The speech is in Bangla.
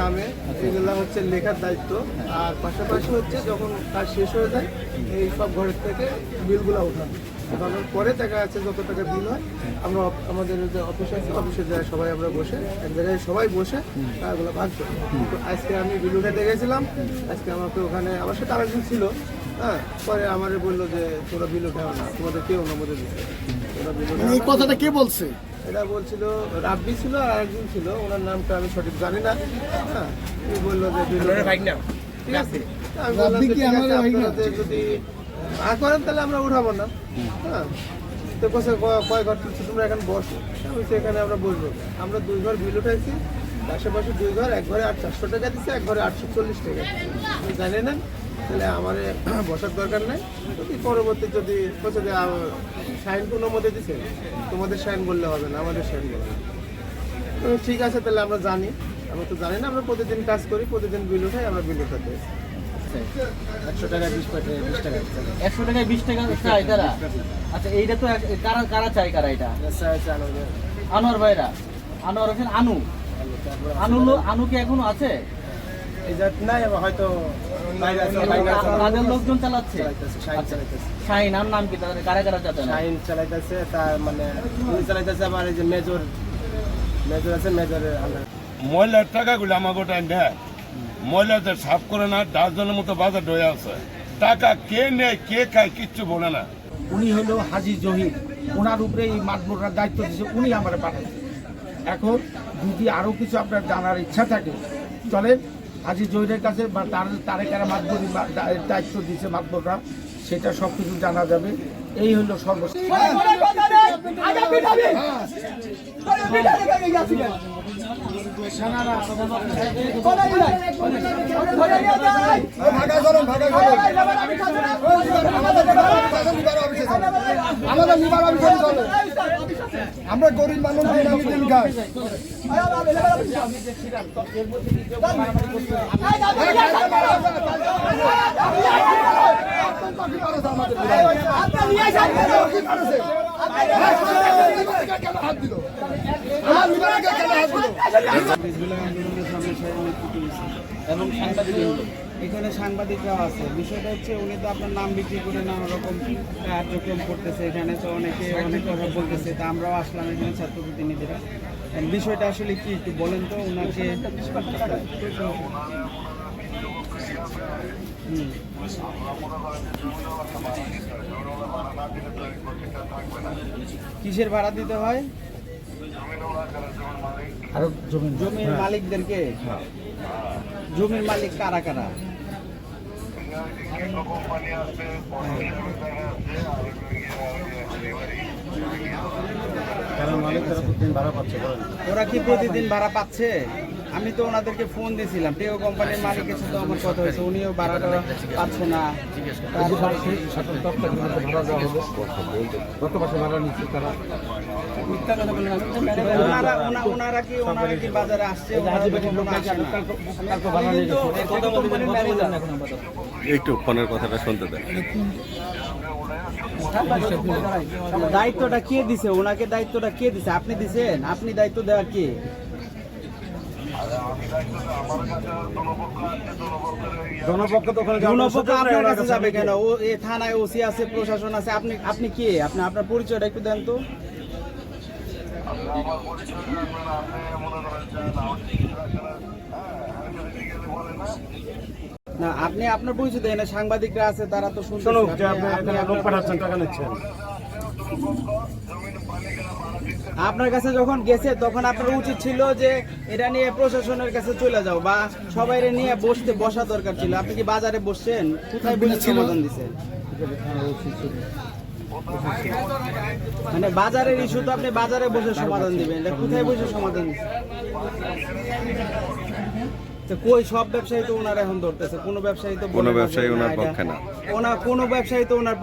নামে। এগুলা হচ্ছে লেখার দায়িত্ব। আর পাশাপাশি হচ্ছে যখন কাজ শেষ হয়ে যায়, এই সব ঘরের থেকে বিলগুলো ওঠানো। ওঠানোর পরে দেখা যাচ্ছে যত টাকা বিল হয়, আমরা আমাদের যে অফিস আছে, অফিসে যায় সবাই আমরা বসে, এক জায়গায় সবাই বসে টাকাগুলো ভাগ করি। আজকে আমি বিল উঠাতে গেছিলাম। আজকে আমাকে ওখানে, আমার সাথে আরেকজন ছিল হ্যাঁ পরে আমারে বলল যে তোরা বিল উঠাও না তোমাদের কেউ অনুমতি দিচ্ছে তোরা বিল এই কথাটা কে বলছে? এটা বলছিল রাব্বি ছিল আর একজন ছিল ওনার নামটা আমি সঠিক জানি না। হ্যাঁ উনি বলল যে বিল। ঠিক আছে? আমি বললাম যে ঠিক আছে, আপনাদের যদি না করেন তাহলে আমরা উঠাবো না। হ্যাঁ তো কোথায় কয় ঘর তুলছি তোমরা এখানে বসো। আমি এখানে আমরা বসবো আমরা দুই ঘর বিল উঠাইছি আশেপাশে দুই ঘর এক ঘরে আট চারশো টাকা দিচ্ছে এক ঘরে আটশো চল্লিশ টাকা। জানি না তাহলে আমার বসার দরকার নাই। যদি পরবর্তী যদি বলছে যে সাইন কোনো মধ্যে দিচ্ছে তোমাদের সাইন বললে হবে না আমাদের সাইন বলবে তো ঠিক আছে তাহলে আমরা জানি। আমরা তো জানি না আমরা প্রতিদিন কাজ করি প্রতিদিন বিল উঠাই আমরা বিল উঠাতে। একশো টাকা বিশ টাকা বিশ টাকা। একশো টাকায় বিশ টাকা চাই তারা আচ্ছা এইটা তো কারা কারা চাই কারা এটা? আনোয়ার ভাইরা? আনোয়ার হোসেন আনু? আনু আনু কি এখনও আছে? এই জাত নাই হয়তো তাদের লোকজন চালাচ্ছে? শাহিন আচ্ছা। শাহিন আর নাম কি তাদের? কারা কারা চালাচ্ছে শাহিন চালাইতেছে তার মানে উনি চালাইতেছে আবার এই যে মেজর মেজর আছে মেজরের ময়লার টাকাগুলো আমাকে ওটাই দেয়। ময়লাদের সাফ করে না ডাস্টবিনের মতো বাজার হয়ে আছে। টাকা কে নেয় কে খায় কিচ্ছু বলে না। উনি হলো হাজি জহির। ওনার উপরে এই মাঠবোর্ডার দায়িত্ব দিয়েছে উনি আমার পাঠাচ্ছে। এখন যদি আরও কিছু আপনার জানার ইচ্ছা থাকে চলেন হাজি জহিরের কাছে বা তার তারে কারা দায়িত্ব দিয়েছে মাতবররা সেটা সব কিছু জানা যাবে এই হলো সর্বশেষ আমাদের লিবার অফিসে চলে। আমরা গরিব মানুষ দিন আমি দিন খাই এবং সাংবাদিক এখানে সাংবাদিকরাও আছে। বিষয়টা হচ্ছে উনি তো আপনার নাম বিক্রি করে নানা রকম কার্যক্রম করতেছে এখানে তো অনেকে অনেক কথা বলতেছে তা আমরাও আসলাম এখানে ছাত্র প্রতিনিধিরা বিষয়টা আসলে কি একটু বলেন তো ওনাকে। কিসের ভাড়া দিতে হয়? জমির মালিকদেরকে? জমির মালিক কারা কারা? ওরা কি প্রতিদিন ভাড়া পাচ্ছে? আমি তো ওনাদেরকে ফোন দিয়েছিলাম টেও কোম্পানির মালিকের সাথে আমার কথা হয়েছে উনিও ভাড়াটা পাচ্ছে না। ওনারা ওনা- ওনারা কি ওনারা কি বাজারে আসছে? ওনারা কোনো আসে না। একটু ফোনের কথাটা শুনতে দেন। দায়িত্বটা কে দিছে? ওনাকে দায়িত্বটা কে দিছে? আপনি দিছেন? আপনি দায়িত্ব দেওয়ার কে জনপক্ষ তো ওখানে জনপক্ষ আপনার কাছে যাবে। কেন? ও এ থানায় ওসি আছে প্রশাসন আছে। আপনি আপনি কে? আপনি আপনার পরিচয়টা একটু দেন তো। না আপনি আপনার পরিচয় দেন। সাংবাদিকরা আছে তারা তো শুনছে আপনি এখানে লোক পাঠাচ্ছেন টাকা নিচ্ছেন। আপনার কাছে যখন গেছে তখন আপনার উচিত ছিল যে এটা নিয়ে প্রশাসনের কাছে চলে যাও বা সবাই নিয়ে বসতে বসা দরকার ছিল। আপনি কি বাজারে বসছেন? কোথায় বসে সমাধান দিচ্ছেন? মানে বাজারের ইস্যু তো আপনি বাজারে বসে সমাধান দিবেন। এটা কোথায় বসে সমাধান তো কই সব ব্যবসায়ী তো ওনার এখন ধরতেছে। কোনো ব্যবসায়ী তো কোনো ব্যবসায়ী ওনার পক্ষে না। ওনার কোনো ব্যবসায়ী তো ওনার